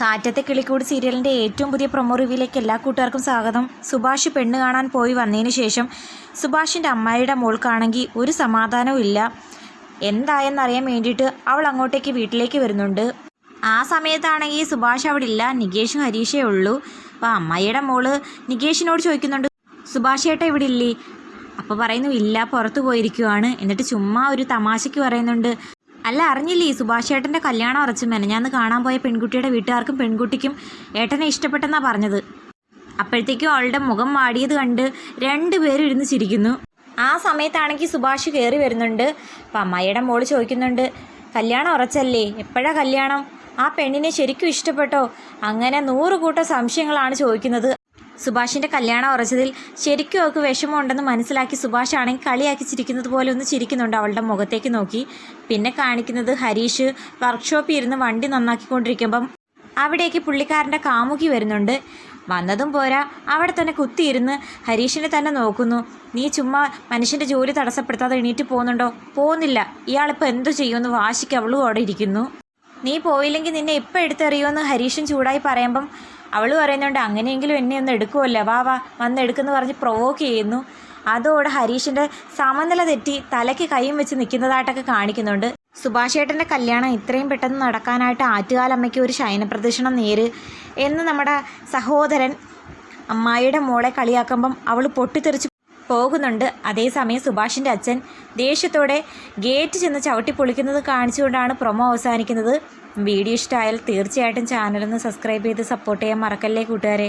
കാറ്റത്തെ കിളിക്കൂട് സീരിയലിന്റെ ഏറ്റവും പുതിയ പ്രൊമോ റിവ്യൂയിലേക്ക് എല്ലാ കൂട്ടുകാർക്കും സ്വാഗതം. സുഭാഷ് പെണ്ണ് കാണാൻ പോയി വന്നതിന് ശേഷം സുഭാഷിന്റെ അമ്മായിയുടെ മോൾക്കാണെങ്കിൽ ഒരു സമാധാനവും ഇല്ല. എന്തായെന്നറിയാൻ വേണ്ടിയിട്ട് അവൾ അങ്ങോട്ടേക്ക് വീട്ടിലേക്ക് വരുന്നുണ്ട്. ആ സമയത്താണെങ്കിൽ സുഭാഷ് അവിടെ ഇല്ല. നികേഷും ഹരീഷേ ഉള്ളൂ. അപ്പോൾ അമ്മായിയുടെ മോൾ നികേഷിനോട് ചോദിക്കുന്നുണ്ട് സുഭാഷ് ഏട്ട ഇവിടെ ഇല്ലേ? അപ്പോൾ പറയുന്നു ഇല്ല പുറത്ത് പോയിരിക്കുവാണ്. എന്നിട്ട് ചുമ്മാ ഒരു തമാശയ്ക്ക് പറയുന്നുണ്ട് അല്ല അറിഞ്ഞില്ലേ സുഭാഷ് ഏട്ടന്റെ കല്യാണം ഉറച്ചു ഞാൻ കാണാൻ പോയ പെൺകുട്ടിയുടെ വീട്ടുകാർക്കും പെൺകുട്ടിക്കും ഏട്ടനെ ഇഷ്ടപ്പെട്ടെന്നാ പറഞ്ഞത്. അപ്പോഴത്തേക്കും അവളുടെ മുഖം വാടിയത് കണ്ട് രണ്ടുപേരും ഇരുന്ന് ചിരിക്കുന്നു. ആ സമയത്താണെങ്കിൽ സുഭാഷ് കയറി വരുന്നുണ്ട്. അപ്പം അമ്മായിയുടെ മോൾ ചോദിക്കുന്നുണ്ട് കല്യാണം ഉറച്ചല്ലേ? എപ്പോഴാ കല്യാണം? ആ പെണ്ണിനെ ശരിക്കും ഇഷ്ടപ്പെട്ടോ? അങ്ങനെ നൂറ് കൂട്ടം സംശയങ്ങളാണ് ചോദിക്കുന്നത്. സുഭാഷിന്റെ കല്യാണം ഉറച്ചതിൽ ശരിക്കും അവൾക്ക് വിഷമമുണ്ടെന്ന് മനസ്സിലാക്കി സുഭാഷ് ആണെങ്കിൽ കളിയാക്കി ചിരിക്കുന്നത് പോലെ ഒന്ന് ചിരിക്കുന്നുണ്ട് അവളുടെ മുഖത്തേക്ക് നോക്കി. പിന്നെ കാണിക്കുന്നത് ഹരീഷ് വർക്ക്ഷോപ്പിൽ ഇരുന്ന് വണ്ടി നന്നാക്കിക്കൊണ്ടിരിക്കുമ്പം അവിടേക്ക് പുള്ളിക്കാരന്റെ കാമുകി വരുന്നുണ്ട്. വന്നതും പോരാ അവിടെ തന്നെ കുത്തിയിരുന്ന് ഹരീഷിനെ തന്നെ നോക്കുന്നു. നീ ചുമ്മാ മനുഷ്യന്റെ ജോലി തടസ്സപ്പെടുത്താതെ എണീറ്റ് പോകുന്നുണ്ടോ? പോകുന്നില്ല ഇയാളിപ്പോൾ എന്തു ചെയ്യുമെന്ന് വാശിക്ക് അവളും അവിടെ ഇരിക്കുന്നു. നീ പോയില്ലെങ്കിൽ നിന്നെ ഇപ്പം എടുത്തെറിയുമെന്ന് ഹരീഷൻ ചൂടായി പറയുമ്പം അവൾ പറയുന്നുണ്ട് അങ്ങനെയെങ്കിലും എന്നെ ഒന്ന് എടുക്കുമല്ലോ വാ വാ വന്ന് എടുക്കുമെന്ന് പറഞ്ഞ് പ്രൊവോക്ക് ചെയ്യുന്നു. അതോടെ ഹരീഷിന്റെ സമനില തെറ്റി തലയ്ക്ക് കൈയും വെച്ച് നിൽക്കുന്നതായിട്ടൊക്കെ കാണിക്കുന്നുണ്ട്. സുഭാഷേട്ടന്റെ കല്യാണം ഇത്രയും പെട്ടെന്ന് നടക്കാനായിട്ട് ആറ്റുകാലമ്മയ്ക്ക് ഒരു ശയനപ്രദക്ഷിണം നേര് എന്ന് നമ്മുടെ സഹോദരൻ അമ്മായിയുടെ മോളെ കളിയാക്കുമ്പം അവൾ പൊട്ടിത്തെറിച്ച് പോകുന്നുണ്ട്. അതേസമയം സുഭാഷിന്റെ അച്ഛൻ ദേഷ്യത്തോടെ ഗേറ്റ് ചെന്ന് ചവിട്ടി പൊളിക്കുന്നത് കാണിച്ചുകൊണ്ടാണ് പ്രൊമോ അവസാനിക്കുന്നത്. വീഡിയോ ഇഷ്ടമായാൽ തീർച്ചയായിട്ടും ചാനലൊന്ന് സബ്സ്ക്രൈബ് ചെയ്ത് സപ്പോർട്ട് ചെയ്യാൻ മറക്കല്ലേ കൂട്ടുകാരെ?